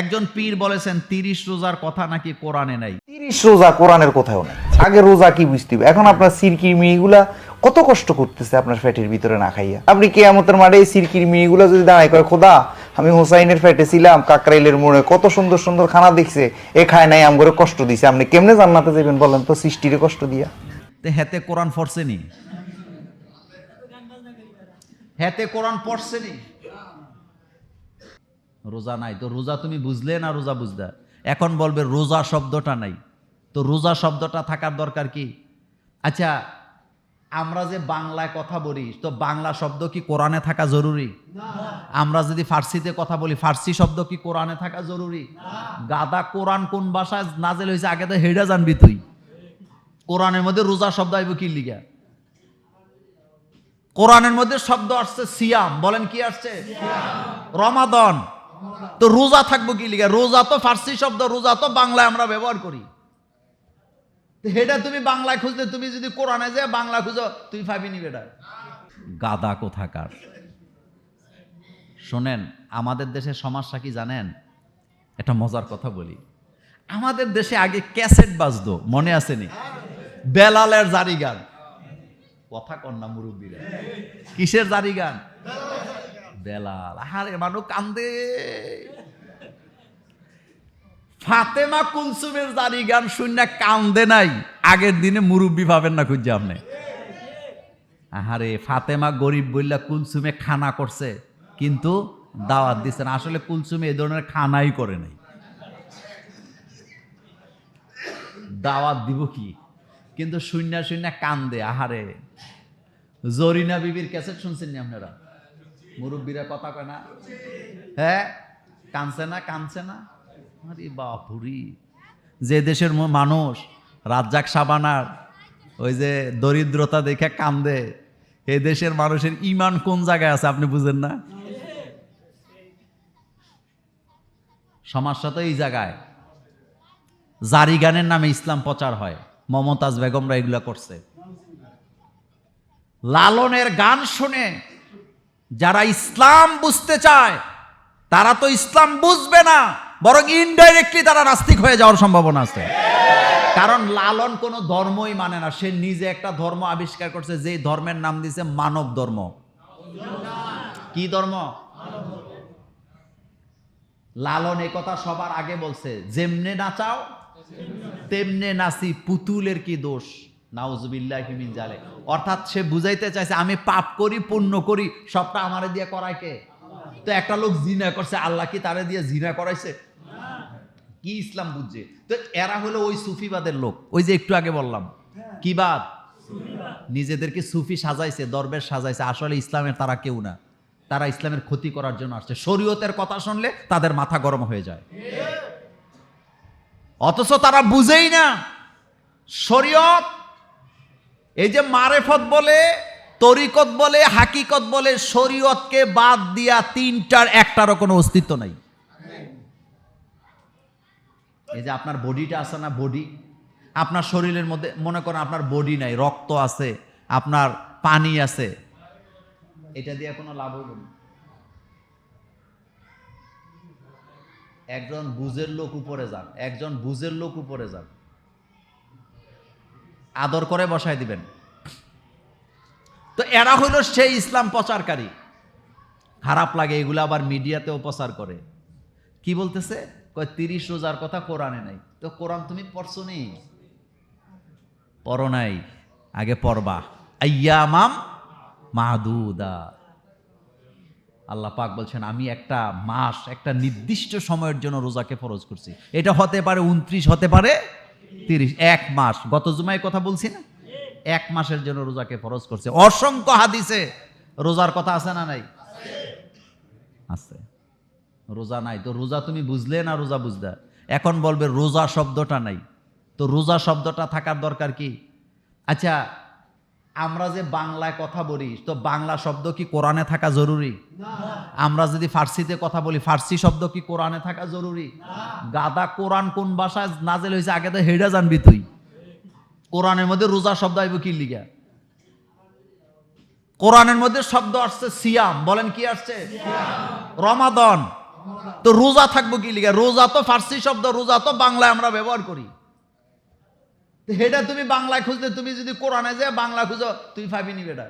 একজন পীর বলেছেন তিরিশ রোজার কথা নাকি কোরআনে নাই। তিরিশ রোজা কোরআনের কোথাও নেই। আগে রোজা কি বুঝতে হবে? এখন আপনার সিরকির মেয়েগুলা কত কষ্ট করতেছে আপনার ফ্যাটের ভিতরে না খাইয়া। আপনি কেয়ামতের মাঠে এই সিরকির মেয়েগুলা যদি দাঁড়ায় করে খোদা আমি হোসাইনের ফ্যাটে ছিলাম কাকরাইলের মোড়ে কত সুন্দর সুন্দর খানা দেখছে এ খায় নাই আম করে কষ্ট দিছে। আপনি কেমনে জান্নাতে যাবেন বলেন তো সৃষ্টিরে কষ্ট দিয়া? তে হেতে কোরআন পড়ছেনি? হেতে কোরআন পড়ছেনি? রোজা নাই। তো রোজা তুমি বুঝলে না রোজা বুঝলা? এখন বলবে রোজা শব্দটা নাই। তো রোজা শব্দটা থাকার দরকার কি? আচ্ছা আমরা যে বাংলায় কথা বলি তো বাংলা শব্দ কি কোরআনে থাকা জরুরি? আমরা যদি ফার্সিতে কথা বলি ফার্সি শব্দ কি কোরআনে থাকা জরুরি? গাদা কোরআন কোন ভাষায় নাজেল হয়েছে আগে তো হেডা জানবি তুই। কোরআনের মধ্যে রোজা শব্দ আইব কি লিগা? কোরআনের মধ্যে শব্দ আসছে সিয়াম। বলেন কি আসছে? রমাদন। তো রোজা থাকব কি লিগা? রোজা তো ফার্সি শব্দ, রোজা তো বাংলায় আমরা ব্যবহার করি। এটা তুমি বাংলায় খুঁজলে, তুমি যদি কোরআনে যে বাংলা খুঁজো তুমি পাবি নি বেটা। গাদা কোথাকার। শোনেন, আমাদের দেশে সমস্যা কি জানেন? একটা মজার কথা বলি। আমাদের দেশে আগে ক্যাসেট বাজতো, মনে আসেনি বেলালের জারি গান কথা কন্যা মুরব্বীরা। কিসের জারি গান বেলাল আরে মানুষ কান্দে ফাতেমা কুলসুমের জারি গান শুনে কান্দে নাই আগের দিনে মুরব্বী ভাবেন না খুঁজছে আপনি আহারে ফাতেমা গরিব বললা কুলসুমে খানা করছে কিন্তু দাওয়াত দিচ্ছেন আসলে কুলসুমে এই ধরনের খানাই করে নাই দাওয়াত দিব কি কিন্তু শূন্য শূন্য কান্দে আহারে জরিনা বিবির ক্যাসেট শুনছেন নি আপনারা মুরব্বীরা কথা কয় না। হ্যাঁ কানছে না কানছে না। আরে বাপুরি, যে দেশের মানুষ রাজ্জাক সাবানার ওই যে দরিদ্রতা দেখে কান্দে এই দেশের মানুষের ইমান কোন জায়গায় আছে আপনি বুঝেন না? সমস্যা তো এই জায়গায়। জারি গানের নামে ইসলাম প্রচার হয়, মমতাজ বেগমরা এগুলা করছে। লালনের গান শুনে যারা ইসলাম বুঝতে চায়, তারা তো ইসলাম বুঝবে না, বরং ইনডাইরেক্টলি তারা নাস্তিক হয়ে যাওয়ার সম্ভাবনা আছে। কারণ লালন কোনো ধর্মই মানে না। সে নিজে একটা ধর্ম আবিষ্কার করছে যে ধর্মের নাম দিছে মানব ধর্ম। কি ধর্ম? লালন এ কথা সবার আগে বলছে, যেমনে নাচাও তেমনে নাচি, পুতুলের কি দোষ? নাউজুবিল্লাহ মিন জালে। অর্থাৎ সে বুঝাইতে চাইছে, আমি পাপ করি, পুণ্য করি, সবটা আমারে দিয়ে তো একটা লোক জিনা করছে, আল্লাহ কি তারে দিয়ে জিনা করাইছে? কি ইসলাম বুঝছে? তো এরা হলো ওই সুফিবাদের লোক। ওই যে একটু আগে বললাম, কি বাদ? নিজেদেরকে সুফি সাজাইছে, দরবেশ সাজাইছে, আসলে ইসলামের তারা কেউ না। তারা ইসলামের ক্ষতি করার জন্য আসছে। শরীয়তের কথা শুনলে তাদের মাথা গরম হয়ে যায়। অথচ তারা বুঝেই না, শরীয়ত এই যে মারেফত বলে, তরিকত বলে, হাকিকত বলে, শরীয়তকে বাদ দিয়া তিনটার একটারও কোনো অস্তিত্ব নাই। এই যে আপনার বডিটা আছে না বডি? আপনার শরীরের মধ্যে, মনে করেন আপনার বডি নাই, রক্ত আছে, আপনার পানি আছে, এটা দিয়ে কোনো লাভ হইব না। একজন বুঝের লোক উপরে যান, একজন বুঝের লোক উপরে যান। আদর করে বসায় দিবেন। তো এরা হইল সেই ইসলাম প্রচারকারী। খারাপ লাগে, এগুলো আবার মিডিয়াতেও প্রচার করে। কি বলতেছে? কয়, তিরিশ রোজার কথা কোরআনে নাই। তো কোরআন তুমি পড়ছো নি? পড়ো নাই। আগে পড়বা। আয়ামাম মাহদুদা। আল্লাহ পাক বলছেন, আমি একটা মাস, একটা নির্দিষ্ট সময়ের জন্য রোজাকে ফরজ করছি। এটা হতে পারে উনত্রিশ হতে পারে তিরিশ, এক মাস। গত জুমায় কথা বলছি না? এক মাসের জন্য রোজাকে ফরজ করছে। অসংখ্য হাদিসে রোজার কথা আছে না নাই? আছে। রোজা নাই। তো রোজা তুমি বুঝলে না রোজা বুঝলে? এখন বলবে রোজা শব্দটা নাই। তো রোজা শব্দটা থাকার দরকার কি? আচ্ছা আমরা যে বাংলায় কথা বলি তো বাংলা শব্দ কি কোরআনে থাকা জরুরি? আমরা যদি ফার্সিতে কথা বলি ফার্সি শব্দ কি কোরআনে থাকা জরুরি? গাদা কোরআন কোন ভাষায় নাজেল হয়েছে আগে তো হেডা জানবি তুই। কোরআনের মধ্যে রোজা শব্দ আইব কি লিগা? কোরআনের মধ্যে শব্দ আসছে সিয়াম বলেন কি আসছে? রমাদন। তো রোজা থাকব কি লিগা? রোজা তো ফার্সি শব্দ রোজা তো বাংলায় আমরা ব্যবহার করি। সেটা তুমি বাংলায় খুঁজলে তুমি যদি কোরআনে যে বাংলা খুঁজো তুই পাবি নি বেটা।